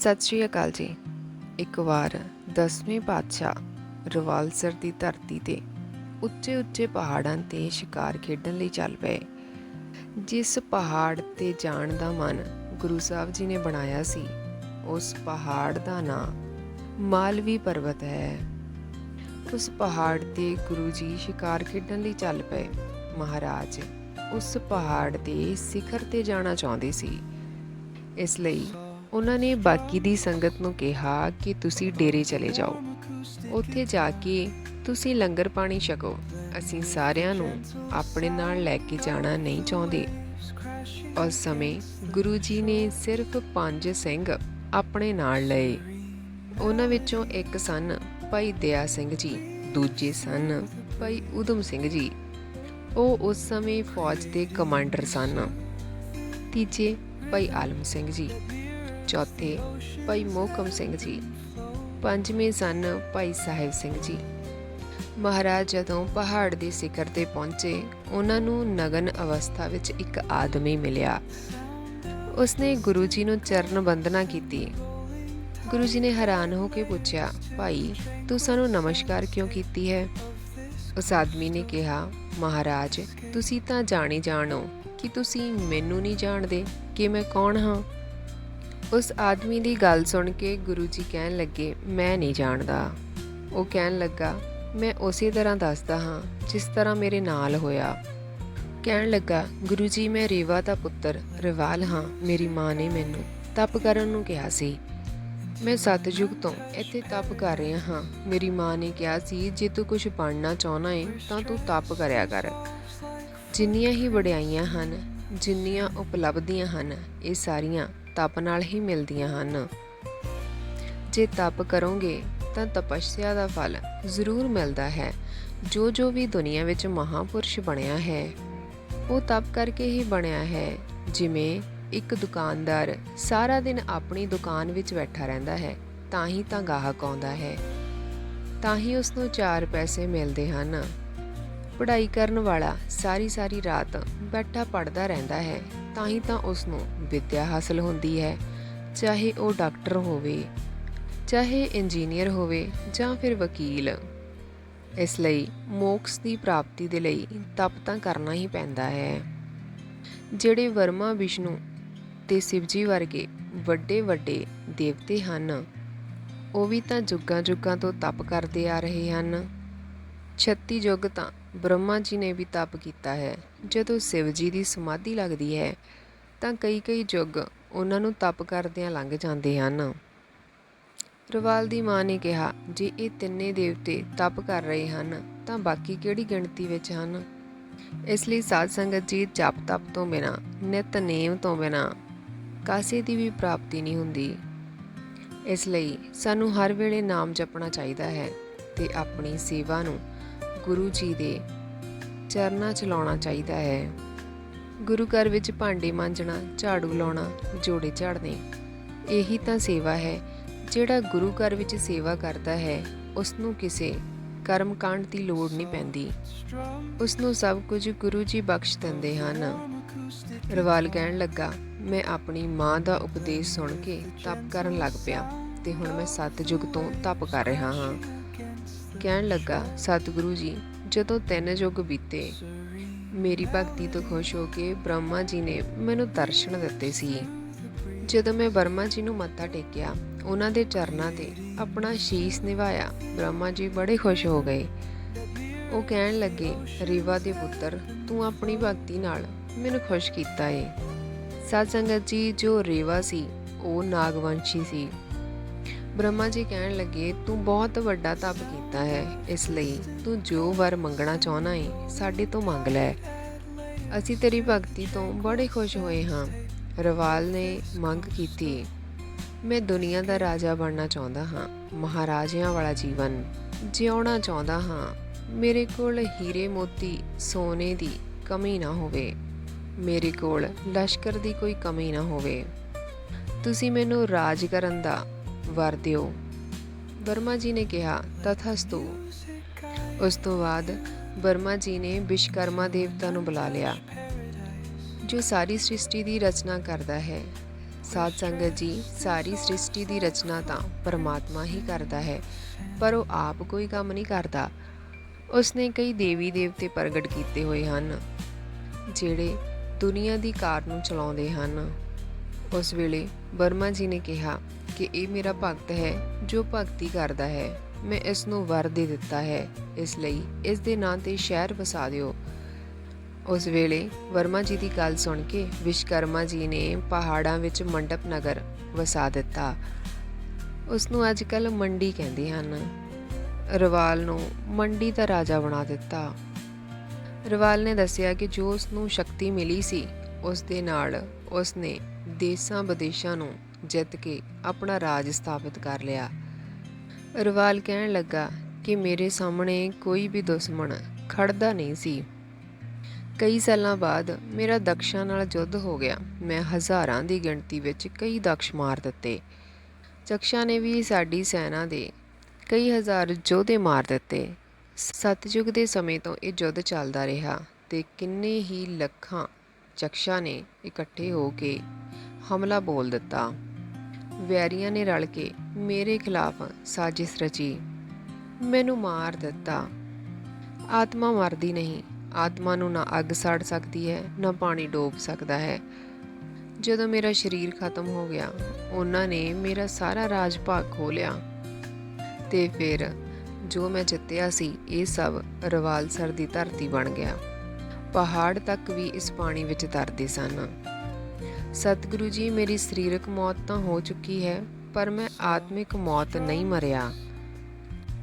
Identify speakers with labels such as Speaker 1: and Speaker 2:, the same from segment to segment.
Speaker 1: ਸਤਿ ਸ਼੍ਰੀ ਅਕਾਲ ਜੀ। ਇੱਕ ਵਾਰ ਦਸਵੇਂ ਪਾਤਸ਼ਾਹ ਰਵਾਲਸਰ ਦੀ ਧਰਤੀ ਤੇ ਉੱਚੇ ਉੱਚੇ ਪਹਾੜਾਂ ਤੇ ਸ਼ਿਕਾਰ ਖੇਡਣ ਲਈ ਚੱਲ ਪਏ। ਜਿਸ ਪਹਾੜ ਤੇ ਜਾਣ ਦਾ ਮਨ ਗੁਰੂ ਸਾਹਿਬ ਜੀ ਨੇ ਬਣਾਇਆ ਸੀ, ਉਸ ਪਹਾੜ ਦਾ ਨਾਂ ਮਾਲਵੀ ਪਰਬਤ ਹੈ। ਉਸ ਪਹਾੜ ਤੇ ਗੁਰੂ ਜੀ ਸ਼ਿਕਾਰ ਖੇਡਣ ਲਈ ਚੱਲ ਪਏ। ਮਹਾਰਾਜ ਉਸ ਪਹਾੜ ਦੇ ਸਿਖਰ ਤੇ ਜਾਣਾ ਚਾਹੁੰਦੇ ਸੀ। ਇਸ ਲਈ ਉਹਨਾਂ ਨੇ ਬਾਕੀ ਦੀ ਸੰਗਤ ਨੂੰ ਕਿਹਾ ਕਿ ਤੁਸੀਂ ਡੇਰੇ ਚਲੇ ਜਾਓ। ਉੱਥੇ ਜਾ ਕੇ ਤੁਸੀਂ ਲੰਗਰ ਪਾਣੀ ਛਕੋ। ਅਸੀਂ ਸਾਰਿਆਂ ਨੂੰ ਆਪਣੇ ਨਾਲ ਲੈ ਕੇ ਜਾਣਾ ਨਹੀਂ ਚਾਹੁੰਦੇ। ਉਸ ਸਮੇਂ ਗੁਰੂ ਜੀ ਨੇ ਸਿਰਫ ਪੰਜ ਸਿੰਘ ਆਪਣੇ ਨਾਲ ਲਏ। ਉਹਨਾਂ ਵਿੱਚੋਂ ਇੱਕ ਸਨ ਭਾਈ ਦਇਆ ਸਿੰਘ ਜੀ, ਦੂਜੇ ਸਨ ਭਾਈ ਉਦਮ ਸਿੰਘ ਜੀ। ਉਹ ਉਸ ਸਮੇਂ ਫੌਜ ਦੇ ਕਮਾਂਡਰ ਸਨ। ਤੀਜੇ ਭਾਈ ਆਲਮ ਸਿੰਘ ਜੀ। ਚੌਥੇ ਭਾਈ ਮੋਹਕਮ ਸਿੰਘ ਜੀ, ਪੰਜਵੇਂ ਸਨ ਭਾਈ ਸਾਹਿਬ ਸਿੰਘ ਜੀ। ਮਹਾਰਾਜ ਜਦੋਂ ਪਹਾੜ ਦੇ ਸਿਖਰ ਤੇ ਪਹੁੰਚੇ, ਉਹਨਾਂ ਨੂੰ ਨਗਨ ਅਵਸਥਾ ਵਿੱਚ ਇੱਕ ਆਦਮੀ ਮਿਲਿਆ। ਉਸਨੇ ਗੁਰੂ ਜੀ ਨੂੰ ਚਰਨ ਬੰਦਨਾ ਕੀਤੀ। ਗੁਰੂ ਜੀ ਨੇ ਹੈਰਾਨ ਹੋ ਕੇ ਪੁੱਛਿਆ, ਭਾਈ, ਤੂੰ ਸਾਨੂੰ ਨਮਸਕਾਰ ਕਿਉਂ ਕੀਤੀ ਹੈ? ਉਸ ਆਦਮੀ ਨੇ ਕਿਹਾ, ਮਹਾਰਾਜ, ਤੁਸੀਂ ਤਾਂ ਜਾਣੇ ਜਾਣੋ ਕਿ ਤੁਸੀਂ ਮੈਨੂੰ ਨਹੀਂ ਜਾਣਦੇ ਕਿ ਮੈਂ ਕੌਣ ਹਾਂ। ਉਸ ਆਦਮੀ ਦੀ ਗੱਲ ਸੁਣ ਕੇ ਗੁਰੂ ਜੀ ਕਹਿਣ ਲੱਗੇ, ਮੈਂ ਨਹੀਂ ਜਾਣਦਾ। ਉਹ ਕਹਿਣ ਲੱਗਾ, ਮੈਂ ਉਸੇ ਤਰ੍ਹਾਂ ਦੱਸਦਾ ਹਾਂ, ਜਿਸ ਤਰ੍ਹਾਂ ਮੇਰੇ ਨਾਲ ਹੋਇਆ। ਕਹਿਣ ਲੱਗਾ, ਗੁਰੂ ਜੀ, ਮੈਂ ਰੇਵਾ ਦਾ ਪੁੱਤਰ, ਰਵਾਲ ਹਾਂ, ਮੇਰੀ ਮਾਂ ਨੇ ਮੈਨੂੰ ਤਪ ਕਰਨ ਨੂੰ ਕਿਹਾ ਸੀ। ਮੈਂ ਸਤਜੁਗ ਤੋਂ ਇੱਥੇ ਤਪ ਕਰ ਰਿਹਾ ਹਾਂ। ਮੇਰੀ ਮਾਂ ਨੇ ਕਿਹਾ ਸੀ, ਜੇ ਤੂੰ ਕੁਝ ਬਣਨਾ ਚਾਹਨਾ ਹੈ ਤਾਂ ਤੂੰ ਤਪ ਕਰਿਆ ਕਰ। ਜਿੰਨੀਆਂ ਹੀ ਵਡਿਆਈਆਂ ਹਨ, ਜਿੰਨੀਆਂ ਉਪਲਬਧੀਆਂ ਹਨ, ਇਹ ਸਾਰੀਆਂ ਤਪ ਨਾਲ ਹੀ ਮਿਲਦੀਆਂ ਹਨ। ਜੇ ਤਪ ਕਰੋਗੇ ਤਾਂ ਤਪੱਸਿਆ ਦਾ ਫਲ ਜ਼ਰੂਰ ਮਿਲਦਾ ਹੈ। ਜੋ ਜੋ ਵੀ ਦੁਨੀਆ ਵਿੱਚ ਮਹਾਪੁਰਸ਼ ਬਣਿਆ ਹੈ, ਉਹ ਤਪ ਕਰਕੇ ਹੀ ਬਣਿਆ ਹੈ। ਜਿਵੇਂ ਇੱਕ ਦੁਕਾਨਦਾਰ ਸਾਰਾ ਦਿਨ ਆਪਣੀ ਦੁਕਾਨ ਵਿੱਚ ਬੈਠਾ ਰਹਿੰਦਾ ਹੈ, ਤਾਂ ਹੀ ਤਾਂ ਗਾਹਕ ਆਉਂਦਾ ਹੈ। ਤਾਂ ਹੀ ਉਸ ਨੂੰ ਚਾਰ ਪੈਸੇ ਮਿਲਦੇ ਹਨ। ਪੜ੍ਹਾਈ ਕਰਨ ਵਾਲਾ ਸਾਰੀ ਸਾਰੀ ਰਾਤ ਬੈਠਾ ਪੜਦਾ ਰਹਿੰਦਾ ਹੈ। ਤਾਂ ਹੀ ਤਾਂ ਉਸ ਨੂੰ ਵਿੱਦਿਆ ਹਾਸਲ ਹੁੰਦੀ ਹੈ, ਚਾਹੇ ਉਹ ਡਾਕਟਰ ਹੋਵੇ, ਚਾਹੇ ਇੰਜੀਨੀਅਰ ਹੋਵੇ ਜਾਂ ਫਿਰ ਵਕੀਲ। ਇਸ ਲਈ ਮੋਕਸ ਦੀ ਪ੍ਰਾਪਤੀ ਦੇ ਲਈ ਤਪ ਤਾਂ ਕਰਨਾ ਹੀ ਪੈਂਦਾ ਹੈ। ਜਿਹੜੇ ਵਰਮਾ ਵਿਸ਼ਨੂੰ ਤੇ ਸ਼ਿਵਜੀ ਵਰਗੇ ਵੱਡੇ ਵੱਡੇ ਦੇਵਤੇ ਹਨ, ਉਹ ਵੀ ਤਾਂ ਜੁਗਾਂ ਜੁਗਾਂ ਤੋਂ ਤਪ ਕਰਦੇ ਆ ਰਹੇ ਹਨ। 36 ਯੁੱਗ ਤਾਂ ਬ੍ਰਹਮਾ ਜੀ ਨੇ ਵੀ ਤਪ ਕੀਤਾ ਹੈ। ਜਦੋਂ ਸ਼ਿਵ ਜੀ ਦੀ ਸਮਾਧੀ ਲੱਗਦੀ ਹੈ, ਤਾਂ ਕਈ ਕਈ ਯੁੱਗ ਉਹਨਾਂ ਨੂੰ ਤਪ ਕਰਦਿਆਂ ਲੰਘ ਜਾਂਦੇ ਹਨ। ਰਵਾਲ ਦੀ ਮਾਂ ਨੇ ਕਿਹਾ, ਜੇ ਇਹ ਤਿੰਨੇ ਦੇਵਤੇ ਤਪ ਕਰ ਰਹੇ ਹਨ, ਤਾਂ ਬਾਕੀ ਕਿਹੜੀ ਗਿਣਤੀ ਵਿੱਚ ਹਨ? ਇਸ ਲਈ ਸਾਧ ਸੰਗਤ ਜੀ, ਜਪ ਤਪ ਤੋਂ ਬਿਨਾ ਨਿਤਨੇਮ ਤੋਂ ਬਿਨਾ ਕਾਸੇ ਦੀ ਵੀ ਪ੍ਰਾਪਤੀ ਨਹੀਂ ਹੁੰਦੀ। ਇਸ ਲਈ ਸਾਨੂੰ ਹਰ ਵੇਲੇ ਨਾਮ ਜਪਣਾ ਚਾਹੀਦਾ ਹੈ ਤੇ ਆਪਣੀ ਸੇਵਾ ਨੂੰ ਗੁਰੂ ਜੀ ਦੇ ਚਰਨਾਂ 'ਚ ਲਾਉਣਾ ਚਾਹੀਦਾ ਹੈ। ਗੁਰੂ ਘਰ ਵਿੱਚ ਭਾਂਡੇ ਮਾਂਜਣਾ, ਝਾੜੂ ਲਾਉਣਾ, ਜੋੜੇ ਝਾੜਨੇ, ਇਹੀ ਤਾਂ ਸੇਵਾ ਹੈ। ਜਿਹੜਾ ਗੁਰੂ ਘਰ ਵਿੱਚ ਸੇਵਾ ਕਰਦਾ ਹੈ ਉਸ ਨੂੰ ਕਿਸੇ ਕਰਮ ਕਾਂਡ ਦੀ ਲੋੜ ਨਹੀਂ ਪੈਂਦੀ। ਉਸ ਨੂੰ ਸਭ ਕੁਝ ਗੁਰੂ ਜੀ ਬਖਸ਼ ਦਿੰਦੇ ਹਨ। ਰਵਾਲ ਕਹਿਣ ਲੱਗਾ, ਮੈਂ ਆਪਣੀ ਮਾਂ ਦਾ ਉਪਦੇਸ਼ ਸੁਣ ਕੇ ਤਪ ਕਰਨ ਲੱਗ ਪਿਆ ਤੇ ਹੁਣ ਮੈਂ ਸਤਜੁਗ ਤੋਂ ਤਪ ਕਰ ਰਿਹਾ ਹਾਂ। ਕਹਿਣ ਲੱਗਾ, ਸਤਿਗੁਰੂ ਜੀ, ਜਦੋਂ ਤਿੰਨ ਯੁੱਗ ਬੀਤੇ, ਮੇਰੀ ਭਗਤੀ ਤੋਂ ਖੁਸ਼ ਹੋ ਕੇ ਬ੍ਰਹਮਾ ਜੀ ਨੇ ਮੈਨੂੰ ਦਰਸ਼ਨ ਦਿੱਤੇ ਸੀ। ਜਦੋਂ ਮੈਂ ਬ੍ਰਹਮਾ ਜੀ ਨੂੰ ਮੱਥਾ ਟੇਕਿਆ, ਉਹਨਾਂ ਦੇ ਚਰਨਾਂ ਤੇ ਆਪਣਾ ਸ਼ੀਸ਼ ਨਿਵਾਇਆ, ਬ੍ਰਹਮਾ ਜੀ ਬੜੇ ਖੁਸ਼ ਹੋ ਗਏ। ਉਹ ਕਹਿਣ ਲੱਗੇ, ਰੀਵਾ ਦੇ ਪੁੱਤਰ, ਤੂੰ ਆਪਣੀ ਭਗਤੀ ਨਾਲ ਮੈਨੂੰ ਖੁਸ਼ ਕੀਤਾ ਏ। ਸਾਧ ਸੰਗਤ ਜੀ, ਜੋ ਰੇਵਾ ਸੀ, ਉਹ ਨਾਗਵੰਸ਼ੀ ਸੀ। ਬ੍ਰਹਮਾ ਜੀ ਕਹਿਣ ਲੱਗੇ, ਤੂੰ ਬਹੁਤ ਵੱਡਾ ਤਪ ਕੀਤਾ ਹੈ, ਇਸ ਲਈ ਤੂੰ ਜੋ ਵਰ ਮੰਗਣਾ ਚਾਹਨਾ ਹੈ ਸਾਡੇ ਤੋਂ ਮੰਗ ਲੈ। ਅਸੀਂ ਤੇਰੀ ਭਗਤੀ ਤੋਂ ਬੜੇ ਖੁਸ਼ ਹੋਏ ਹਾਂ। ਰਵਾਲ ਨੇ ਮੰਗ ਕੀਤੀ, ਮੈਂ ਦੁਨੀਆ ਦਾ ਰਾਜਾ ਬਣਨਾ ਚਾਹੁੰਦਾ ਹਾਂ, ਮਹਾਰਾਜਿਆਂ ਵਾਲਾ ਜੀਵਨ ਜਿਉਣਾ ਚਾਹੁੰਦਾ ਹਾਂ। ਮੇਰੇ ਕੋਲ ਹੀਰੇ ਮੋਤੀ ਸੋਨੇ ਦੀ ਕਮੀ ਨਾ ਹੋਵੇ। ਮੇਰੇ ਕੋਲ ਲਸ਼ਕਰ ਦੀ ਕੋਈ ਕਮੀ ਨਾ ਹੋਵੇ। ਤੁਸੀਂ ਮੈਨੂੰ ਰਾਜ ਕਰਨ ਦਾ ਵਰ ਦਿਓ ਵਰਮਾ ਜੀ ਨੇ ਕਿਹਾ, ਤਥਾਸਤੂ। ਉਸ ਤੋਂ ਬਾਅਦ ਬਰਮਾ ਜੀ ਨੇ ਵਿਸ਼ਕਰਮਾ ਦੇਵਤਾ ਨੂੰ ਬੁਲਾ ਲਿਆ, ਜੋ ਸਾਰੀ ਸ੍ਰਿਸ਼ਟੀ ਦੀ ਰਚਨਾ ਕਰਦਾ ਹੈ। ਸਾਧ ਸੰਗਤ ਜੀ, ਸਾਰੀ ਸ੍ਰਿਸ਼ਟੀ ਦੀ ਰਚਨਾ ਤਾਂ ਪਰਮਾਤਮਾ ਹੀ ਕਰਦਾ ਹੈ, ਪਰ ਉਹ ਆਪ ਕੋਈ ਕੰਮ ਨਹੀਂ ਕਰਦਾ। ਉਸਨੇ ਕਈ ਦੇਵੀ ਦੇਵਤੇ ਪ੍ਰਗਟ ਕੀਤੇ ਹੋਏ ਹਨ, ਜਿਹੜੇ ਦੁਨੀਆ ਦੀ ਕਾਰ ਨੂੰ ਚਲਾਉਂਦੇ ਹਨ। ਉਸ ਵੇਲੇ ਬਰਮਾ ਜੀ ਨੇ ਕਿਹਾ ਕਿ ਇਹ ਮੇਰਾ ਭਗਤ ਹੈ, ਜੋ ਭਗਤੀ ਕਰਦਾ ਹੈ। ਮੈਂ ਇਸ ਨੂੰ ਵਰ ਦੇ ਦਿੱਤਾ ਹੈ। ਇਸ ਲਈ ਇਸ ਦੇ ਨਾਂ ਤੇ ਸ਼ਹਿਰ ਵਸਾ ਦਿਓ। ਉਸ ਵੇਲੇ ਵਰਮਾ ਜੀ ਦੀ ਗੱਲ ਸੁਣ ਕੇ ਵਿਸ਼ਕਰਮਾ ਜੀ ਨੇ ਪਹਾੜਾਂ ਵਿੱਚ ਮੰਡਪ ਨਗਰ ਵਸਾ ਦਿੱਤਾ। ਉਸ ਨੂੰ ਅੱਜਕੱਲ ਮੰਡੀ ਕਹਿੰਦੇ ਹਨ। ਰਵਾਲ ਨੂੰ ਮੰਡੀ ਦਾ ਰਾਜਾ ਬਣਾ ਦਿੱਤਾ। ਰਵਾਲ ਨੇ ਦੱਸਿਆ ਕਿ ਜੋ ਉਸ ਨੂੰ ਸ਼ਕਤੀ ਮਿਲੀ ਸੀ, ਉਸ ਦੇ ਨਾਲ ਉਸ ਨੇ ਦੇਸਾਂ ਵਿਦੇਸ਼ਾਂ ਨੂੰ ਜਿੱਤ ਕੇ ਆਪਣਾ ਰਾਜ ਸਥਾਪਿਤ ਕਰ ਲਿਆ। ਰਵਾਲ ਕਹਿਣ ਲੱਗਾ ਕਿ ਮੇਰੇ ਸਾਹਮਣੇ ਕੋਈ ਵੀ ਦੁਸ਼ਮਣ ਖੜਦਾ ਨਹੀਂ ਸੀ। ਕਈ ਸਾਲਾਂ ਬਾਅਦ ਮੇਰਾ ਦਕਸ਼ਾਂ ਨਾਲ ਯੁੱਧ ਹੋ ਗਿਆ। ਮੈਂ ਹਜ਼ਾਰਾਂ ਦੀ ਗਿਣਤੀ ਵਿੱਚ ਕਈ ਦਕਸ਼ ਮਾਰ ਦਿੱਤੇ। ਚਕਸ਼ਾ ਨੇ ਵੀ ਸਾਡੀ ਸੈਨਾ ਦੇ ਕਈ ਹਜ਼ਾਰ ਯੋਧੇ ਮਾਰ ਦਿੱਤੇ। ਸਤਯੁਗ ਦੇ ਸਮੇਂ ਤੋਂ ਇਹ ਯੁੱਧ ਚੱਲਦਾ ਰਿਹਾ ਤੇ ਕਿੰਨੇ ਹੀ ਲੱਖਾਂ ਚਕਸ਼ਾ ਨੇ ਇਕੱਠੇ ਹੋ ਕੇ ਹਮਲਾ ਬੋਲ ਦਿੱਤਾ। ਵੈਰੀਆਂ ਨੇ ਰਲ ਕੇ ਮੇਰੇ ਖਿਲਾਫ ਸਾਜ਼ਿਸ਼ ਰਚੀ। ਮੈਨੂੰ ਮਾਰ ਦਿੱਤਾ। ਆਤਮਾ ਮਰਦੀ ਨਹੀਂ। ਆਤਮਾ ਨੂੰ ਨਾ ਅੱਗ ਸੜ ਸਕਦੀ ਹੈ, ਨਾ ਪਾਣੀ ਡੋਬ ਸਕਦਾ ਹੈ। ਜਦੋਂ ਮੇਰਾ ਸਰੀਰ ਖਤਮ ਹੋ ਗਿਆ, ਉਹਨਾਂ ਨੇ ਮੇਰਾ ਸਾਰਾ ਰਾਜ ਭਾਗ ਖੋ ਲਿਆ। ਤੇ ਫਿਰ ਜੋ ਮੈਂ ਜਿੱਤਿਆ ਸੀ, ਇਹ ਸਭ ਰਵਾਲਸਰ ਦੀ ਧਰਤੀ ਬਣ ਗਿਆ। ਪਹਾੜ ਤੱਕ ਵੀ ਇਸ ਪਾਣੀ ਵਿੱਚ ਤਰਦੇ ਸਨ। ਸਤਿਗੁਰੂ ਜੀ, ਮੇਰੀ ਸਰੀਰਕ ਮੌਤ ਤਾਂ ਹੋ ਚੁੱਕੀ ਹੈ, ਪਰ ਮੈਂ ਆਤਮਿਕ ਮੌਤ ਨਹੀਂ ਮਰਿਆ।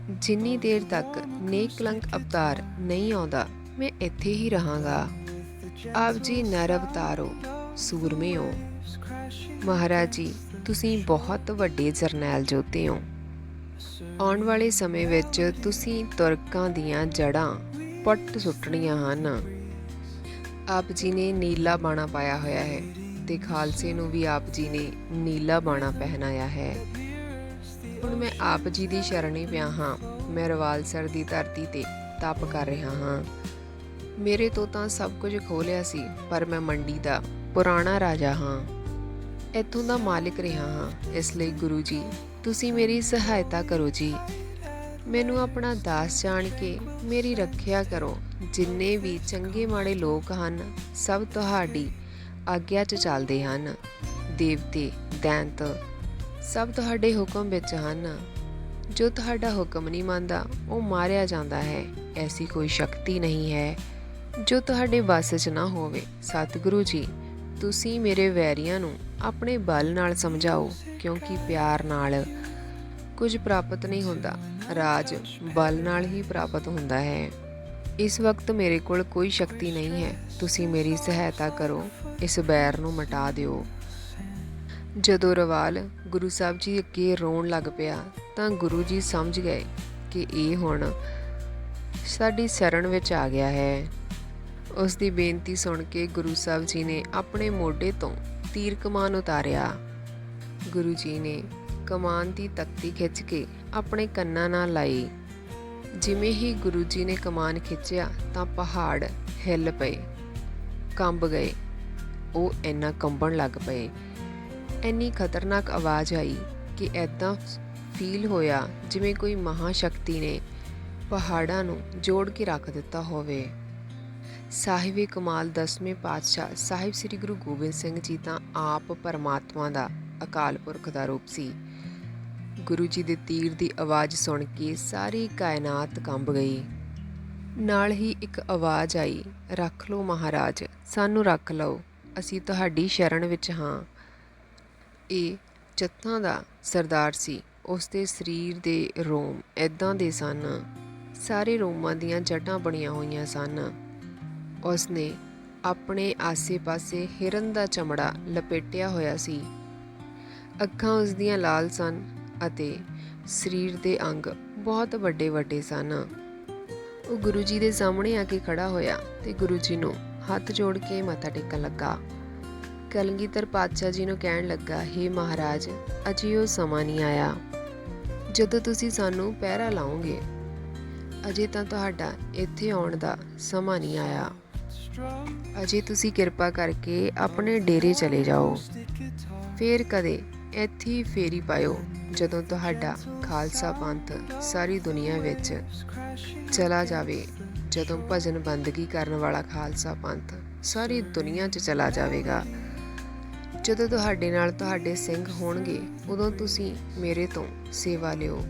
Speaker 1: ਜਿੰਨੀ ਦੇਰ ਤੱਕ ਨੇਕ ਕਲੰਕ ਅਵਤਾਰ ਨਹੀਂ ਆਉਂਦਾ, ਮੈਂ ਇੱਥੇ ਹੀ ਰਹਾਂਗਾ। ਆਪ ਜੀ ਨਰ ਅਵਤਾਰੋ ਸੂਰਮੇ ਹੋ ਮਹਾਰਾਜ ਜੀ, ਤੁਸੀਂ ਬਹੁਤ ਵੱਡੇ ਜਰਨੈਲ ਜੋਤੇ ਹੋ। ਆਉਣ ਵਾਲੇ ਸਮੇਂ ਵਿੱਚ ਤੁਸੀਂ ਤੁਰਕਾਂ ਦੀਆਂ ਜੜਾਂ ਪੱਟ ਸੁੱਟਣੀਆਂ ਹਨ। ਆਪ ਜੀ ਨੇ ਨੀਲਾ ਬਾਣਾ ਪਾਇਆ ਹੋਇਆ ਹੈ। ਤੇ ਖਾਲਸੇ ਨੂੰ ਵੀ ਆਪ ਜੀ ਨੇ ਨੀਲਾ ਬਾਣਾ ਪਹਿਨਾਇਆ ਹੈ। ਹੁਣ ਮੈਂ ਆਪ ਜੀ ਦੀ ਸ਼ਰਣੀ ਪਿਆ ਹਾਂ। ਮੈਂ ਰਵਾਲਸਰ ਦੀ ਧਰਤੀ ਤੇ ਤਪ ਕਰ ਰਿਹਾ ਹਾਂ। ਮੇਰੇ ਤੋਂ ਤਾਂ ਸਭ ਕੁਝ ਖੋ ਲਿਆ ਸੀ, ਪਰ ਮੈਂ ਮੰਡੀ ਦਾ ਪੁਰਾਣਾ ਰਾਜਾ ਹਾਂ। ਇੱਥੋਂ ਦਾ ਮਾਲਿਕ ਰਿਹਾ ਹਾਂ। ਇਸ ਲਈ ਗੁਰੂ ਜੀ, ਤੁਸੀਂ ਮੇਰੀ ਸਹਾਇਤਾ ਕਰੋ ਜੀ। ਮੈਨੂੰ ਆਪਣਾ ਦਾਸ ਜਾਣ ਕੇ ਮੇਰੀ ਰੱਖਿਆ ਕਰੋ। ਜਿੰਨੇ ਵੀ ਚੰਗੇ ਮਾੜੇ ਲੋਕ ਹਨ, ਸਭ ਤੁਹਾਡੀ ਆਗਿਆ 'ਚ ਚੱਲਦੇ ਹਨ। ਦੇਵਤੇ, ਦੈਂਤ ਸਭ ਤੁਹਾਡੇ ਹੁਕਮ ਵਿੱਚ ਹਨ। ਜੋ ਤੁਹਾਡਾ ਹੁਕਮ ਨਹੀਂ ਮੰਨਦਾ, ਉਹ ਮਾਰਿਆ ਜਾਂਦਾ ਹੈ। ਐਸੀ ਕੋਈ ਸ਼ਕਤੀ ਨਹੀਂ ਹੈ ਜੋ ਤੁਹਾਡੇ ਵੱਸ 'ਚ ਨਾ ਹੋਵੇ। ਸਤਿਗੁਰੂ ਜੀ, ਤੁਸੀਂ ਮੇਰੇ ਵੈਰੀਆਂ ਨੂੰ ਆਪਣੇ ਬਲ ਨਾਲ ਸਮਝਾਓ, ਕਿਉਂਕਿ ਪਿਆਰ ਨਾਲ ਕੁਝ ਪ੍ਰਾਪਤ ਨਹੀਂ ਹੁੰਦਾ। ਰਾਜ ਬਲ ਨਾਲ ਹੀ ਪ੍ਰਾਪਤ ਹੁੰਦਾ ਹੈ। ਇਸ ਵਕਤ ਮੇਰੇ ਕੋਲ ਕੋਈ ਸ਼ਕਤੀ ਨਹੀਂ ਹੈ। ਤੁਸੀਂ ਮੇਰੀ ਸਹਾਇਤਾ ਕਰੋ। ਇਸ ਬੈਰ ਨੂੰ ਮਟਾ ਦਿਓ। ਜਦੋਂ ਰਵਾਲ ਗੁਰੂ ਸਾਹਿਬ ਜੀ ਅੱਗੇ ਰੋਣ ਲੱਗ ਪਿਆ, ਤਾਂ ਗੁਰੂ ਜੀ ਸਮਝ ਗਏ ਕਿ ਇਹ ਹੁਣ ਸਾਡੀ ਸ਼ਰਨ ਵਿੱਚ ਆ ਗਿਆ ਹੈ। ਉਸ ਦੀ ਬੇਨਤੀ ਸੁਣ ਕੇ ਗੁਰੂ ਸਾਹਿਬ ਜੀ ਨੇ ਆਪਣੇ ਮੋਢੇ ਤੋਂ ਤੀਰ ਕਮਾਨ ਉਤਾਰਿਆ। ਗੁਰੂ ਜੀ ਨੇ ਕਮਾਨ ਦੀ ਤਖਤੀ ਖਿੱਚ ਕੇ ਆਪਣੇ ਕੰਨਾਂ ਨਾਲ ਲਾਈ। ਜਿਵੇਂ ਹੀ ਗੁਰੂ ਜੀ ਨੇ ਕਮਾਨ ਖਿੱਚਿਆ ਤਾਂ ਪਹਾੜ ਹਿੱਲ ਪਏ, ਕੰਬ ਗਏ। ਉਹ ਇੰਨਾ ਕੰਬਣ ਲੱਗ ਪਏ। ਇੰਨੀ ਖਤਰਨਾਕ ਆਵਾਜ਼ ਆਈ ਕਿ ਐਦਾਂ ਫੀਲ ਹੋਇਆ ਜਿਵੇਂ ਕੋਈ ਮਹਾ ਸ਼ਕਤੀ ਨੇ ਪਹਾੜਾਂ ਨੂੰ ਜੋੜ ਕੇ ਰੱਖ ਦਿੱਤਾ ਹੋਵੇ। ਸਾਹਿਬੇ ਕਮਾਲ ਦਸਵੇਂ ਪਾਤਸ਼ਾਹ ਸਾਹਿਬ ਸ੍ਰੀ ਗੁਰੂ ਗੋਬਿੰਦ ਸਿੰਘ ਜੀ ਤਾਂ ਆਪ ਪਰਮਾਤਮਾ ਦਾ ਅਕਾਲ ਪੁਰਖ ਦਾ ਰੂਪ ਸੀ। ਗੁਰੂ ਜੀ ਦੇ ਤੀਰ ਦੀ ਆਵਾਜ਼ ਸੁਣ ਕੇ ਸਾਰੀ ਕਾਇਨਾਤ ਕੰਬ ਗਈ। ਨਾਲ ਹੀ ਇੱਕ ਆਵਾਜ਼ ਆਈ, ਰੱਖ ਲਓ ਮਹਾਰਾਜ, ਸਾਨੂੰ ਰੱਖ ਲਓ, ਅਸੀਂ ਤੁਹਾਡੀ ਸ਼ਰਨ ਵਿੱਚ ਹਾਂ। ਇਹ ਜੱਥਾਂ ਦਾ ਸਰਦਾਰ ਸੀ। ਉਸ ਦੇ ਸਰੀਰ ਦੇ ਰੋਮ ਐਦਾਂ ਦੇ ਸਨ। ਸਾਰੇ ਰੋਮਾਂ ਦੀਆਂ ਜਟਾਂ ਬਣੀਆਂ ਹੋਈਆਂ ਸਨ। ਉਸ ਨੇ ਆਪਣੇ ਆਸੇ-ਪਾਸੇ ਹਿਰਨ ਦਾ ਚਮੜਾ ਲਪੇਟਿਆ ਹੋਇਆ ਸੀ। ਅੱਖਾਂ ਉਸ ਦੀਆਂ ਲਾਲ ਸਨ। ਅਤੇ ਸਰੀਰ ਦੇ ਅੰਗ ਬਹੁਤ ਵੱਡੇ-ਵੱਡੇ ਸਨ। ਉਹ ਗੁਰੂ ਜੀ ਦੇ ਸਾਹਮਣੇ ਆ ਕੇ ਖੜਾ ਹੋਇਆ ਤੇ ਗੁਰੂ ਜੀ ਨੂੰ ਹੱਥ ਜੋੜ ਕੇ ਮੱਥਾ ਟੇਕਣ ਲੱਗਾ। ਕਲਗੀਧਰ ਪਾਤਸ਼ਾਹ ਜੀ ਨੂੰ ਕਹਿਣ ਲੱਗਾ, ਹੇ ਮਹਾਰਾਜ, ਅਜੇ ਉਹ ਸਮਾਂ ਨਹੀਂ ਆਇਆ। ਜਦੋਂ ਤੁਸੀਂ ਸਾਨੂੰ ਪਹਿਰਾ ਲਾਓਗੇ, ਅਜੇ ਤਾਂ ਤੁਹਾਡਾ ਇੱਥੇ ਆਉਣ ਦਾ ਸਮਾਂ ਨਹੀਂ ਆਇਆ। ਅਜੇ ਤੁਸੀਂ ਕਿਰਪਾ ਕਰਕੇ ਆਪਣੇ ਡੇਰੇ ਚਲੇ ਜਾਓ। ਫੇਰ ਕਦੇ ਇੱਥੇ ਫੇਰੀ ਪਾਇਓ। ਜਦੋਂ ਤੁਹਾਡਾ ਖਾਲਸਾ ਪੰਥ ਸਾਰੀ ਦੁਨੀਆ ਵਿੱਚ ਚਲਾ ਜਾਵੇ, ਜਦੋਂ ਭਜਨ ਬੰਦਗੀ ਕਰਨ ਵਾਲਾ ਖਾਲਸਾ ਪੰਥ ਸਾਰੀ ਦੁਨੀਆ 'ਚ ਚਲਾ ਜਾਵੇਗਾ, ਜਦੋਂ ਤੁਹਾਡੇ ਨਾਲ ਤੁਹਾਡੇ ਸਿੰਘ ਹੋਣਗੇ, ਉਦੋਂ ਤੁਸੀਂ ਮੇਰੇ ਤੋਂ ਸੇਵਾ ਲਿਓ।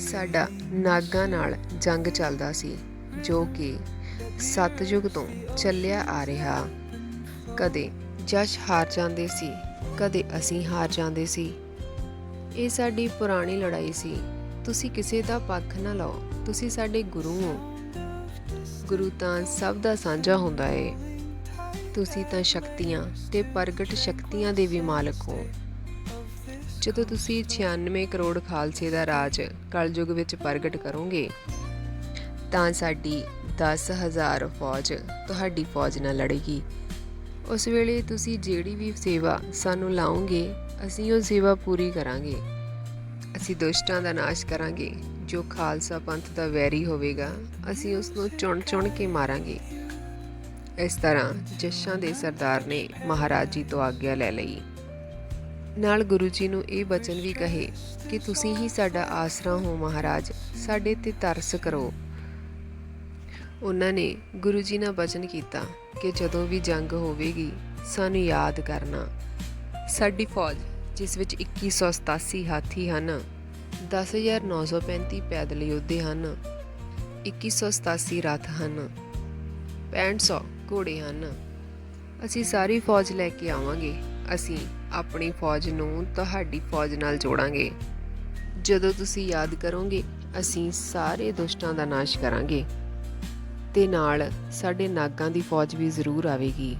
Speaker 1: ਸਾਡਾ ਨਾਗਾਂ ਨਾਲ ਜੰਗ ਚੱਲਦਾ ਸੀ, ਜੋ ਕਿ ਸਤਜੁਗ ਤੋਂ ਚੱਲਿਆ ਆ ਰਿਹਾ। ਕਦੇ ਜਸ਼ ਹਾਰ ਜਾਂਦੇ ਸੀ, ਕਦੇ ਅਸੀਂ ਹਾਰ ਜਾਂਦੇ ਸੀ। ਇਹ ਸਾਡੀ ਪੁਰਾਣੀ ਲੜਾਈ ਸੀ। ਤੁਸੀਂ ਕਿਸੇ ਦਾ ਪੱਖ ਨਾ ਲਓ। ਤੁਸੀਂ ਸਾਡੇ ਗੁਰੂ ਹੋ। ਗੁਰੂ ਤਾਂ ਸਭ ਦਾ ਸਾਂਝਾ ਹੁੰਦਾ ਏ। ਤੁਸੀਂ ਤਾਂ ਸ਼ਕਤੀਆਂ ਤੇ ਪ੍ਰਗਟ ਸ਼ਕਤੀਆਂ ਦੇ ਵੀ ਮਾਲਕ ਹੋ। ਜਦੋਂ ਤੁਸੀਂ 96 ਕਰੋੜ ਖਾਲਸੇ ਦਾ ਰਾਜ ਕਲਯੁਗ ਵਿੱਚ ਪ੍ਰਗਟ ਕਰੋਗੇ, ਤਾਂ ਸਾਡੀ 10000 ਫੌਜ ਤੁਹਾਡੀ ਫੌਜ ਨਾਲ ਲੜੇਗੀ। ਉਸ ਵੇਲੇ ਤੁਸੀਂ ਜਿਹੜੀ ਵੀ ਸੇਵਾ ਸਾਨੂੰ ਲਾਓਗੇ ਅਸੀਂ ਉਹ ਸੇਵਾ ਪੂਰੀ ਕਰਾਂਗੇ। ਅਸੀਂ ਦੁਸ਼ਟਾਂ ਦਾ ਨਾਸ਼ ਕਰਾਂਗੇ, ਜੋ ਖਾਲਸਾ ਪੰਥ ਦਾ ਵੈਰੀ ਹੋਵੇਗਾ, ਅਸੀਂ ਉਸ ਨੂੰ ਚੁਣ ਚੁਣ ਕੇ ਮਾਰਾਂਗੇ। ਇਸ ਤਰ੍ਹਾਂ ਜੱਸ਼ਾਂ ਦੇ ਸਰਦਾਰ ਨੇ ਮਹਾਰਾਜ ਜੀ ਤੋਂ ਆਗਿਆ ਲੈ ਲਈ। ਨਾਲ ਗੁਰੂ ਜੀ ਨੂੰ ਇਹ ਬਚਨ ਵੀ ਕਹੇ ਕਿ ਤੁਸੀਂ ਹੀ ਸਾਡਾ ਆਸਰਾ ਹੋ ਮਹਾਰਾਜ, ਸਾਡੇ ਤੇ ਤਰਸ ਕਰੋ। ਉਹਨਾਂ ਨੇ ਗੁਰੂ ਜੀ ਨਾਲ ਬਚਨ ਕੀਤਾ ਕਿ ਜਦੋਂ ਵੀ ਜੰਗ ਹੋਵੇਗੀ, ਸਾਨੂੰ ਯਾਦ ਕਰਨਾ। ਸਾਡੀ ਫੌਜ ਜਿਸ ਵਿੱਚ 2187 ਹਾਥੀ ਹਨ 10935 ਪੈਦਲ ਯੋਧੇ ਹਨ 2187 ਰਥ ਹਨ 6500 ਘੋੜੇ ਹਨ। ਅਸੀਂ ਸਾਰੀ ਫੌਜ ਲੈ ਕੇ ਆਵਾਂਗੇ, ਅਸੀਂ ਆਪਣੀ ਫੌਜ ਨੂੰ ਤੁਹਾਡੀ ਫੌਜ ਨਾਲ ਜੋੜਾਂਗੇ। ਜਦੋਂ ਤੁਸੀਂ ਯਾਦ ਕਰੋਗੇ, ਅਸੀਂ ਸਾਰੇ ਦੁਸ਼ਟਾਂ ਦਾ ਨਾਸ਼ ਕਰਾਂਗੇ। ਤੇ ਨਾਲ ਸਾਡੇ ਨਾਗਾਂ ਦੀ ਫੌਜ ਵੀ ਜ਼ਰੂਰ ਆਵੇਗੀ।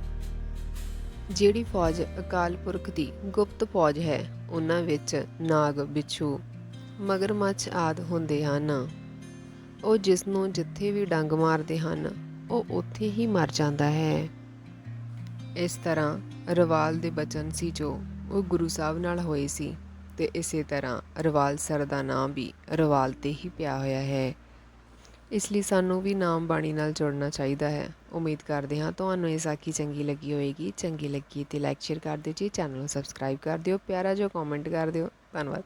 Speaker 1: ਜਿਹੜੀ ਫੌਜ ਅਕਾਲ ਪੁਰਖ ਦੀ ਗੁਪਤ ਫੌਜ ਹੈ, ਉਹਨਾਂ ਵਿੱਚ ਨਾਗ, ਬਿੱਛੂ, ਮਗਰਮੱਛ ਆਦ ਹੁੰਦੇ ਹਨ। ਉਹ ਜਿਸ ਨੂੰ ਜਿੱਥੇ ਵੀ ਡੰਗ ਮਾਰਦੇ ਹਨ, ਉਹ ਉੱਥੇ ਹੀ ਮਰ ਜਾਂਦਾ ਹੈ। ਇਸ ਤਰ੍ਹਾਂ ਰਵਾਲ ਦੇ ਬਚਨ ਸੀ ਜੋ ਉਹ ਗੁਰੂ ਸਾਹਿਬ ਨਾਲ ਹੋਏ ਸੀ ਤੇ ਇਸੇ ਤਰ੍ਹਾਂ ਰਵਾਲ ਸਰ ਦਾ ਨਾਮ ਵੀ ਰਵਾਲ ਤੇ ਹੀ ਪਿਆ ਹੋਇਆ ਹੈ। ਇਸ ਲਈ ਸਾਨੂੰ ਵੀ ਨਾਮ ਬਾਣੀ ਨਾਲ ਜੁੜਨਾ ਚਾਹੀਦਾ ਹੈ। ਉਮੀਦ ਕਰਦੇ ਹਾਂ ਤੁਹਾਨੂੰ ਇਹ ਸਾਖੀ ਚੰਗੀ ਲੱਗੀ ਹੋਵੇਗੀ। ਚੰਗੀ ਲੱਗੀ ਤੇ ਲਾਈਕ ਸ਼ੇਅਰ ਕਰ ਦਿਓ ਜੀ। ਚੈਨਲ ਨੂੰ ਸਬਸਕ੍ਰਾਈਬ ਕਰ ਦਿਓ। ਪਿਆਰਾ ਜਿਹਾ ਕਮੈਂਟ ਕਰ ਦਿਓ। ਧੰਨਵਾਦ।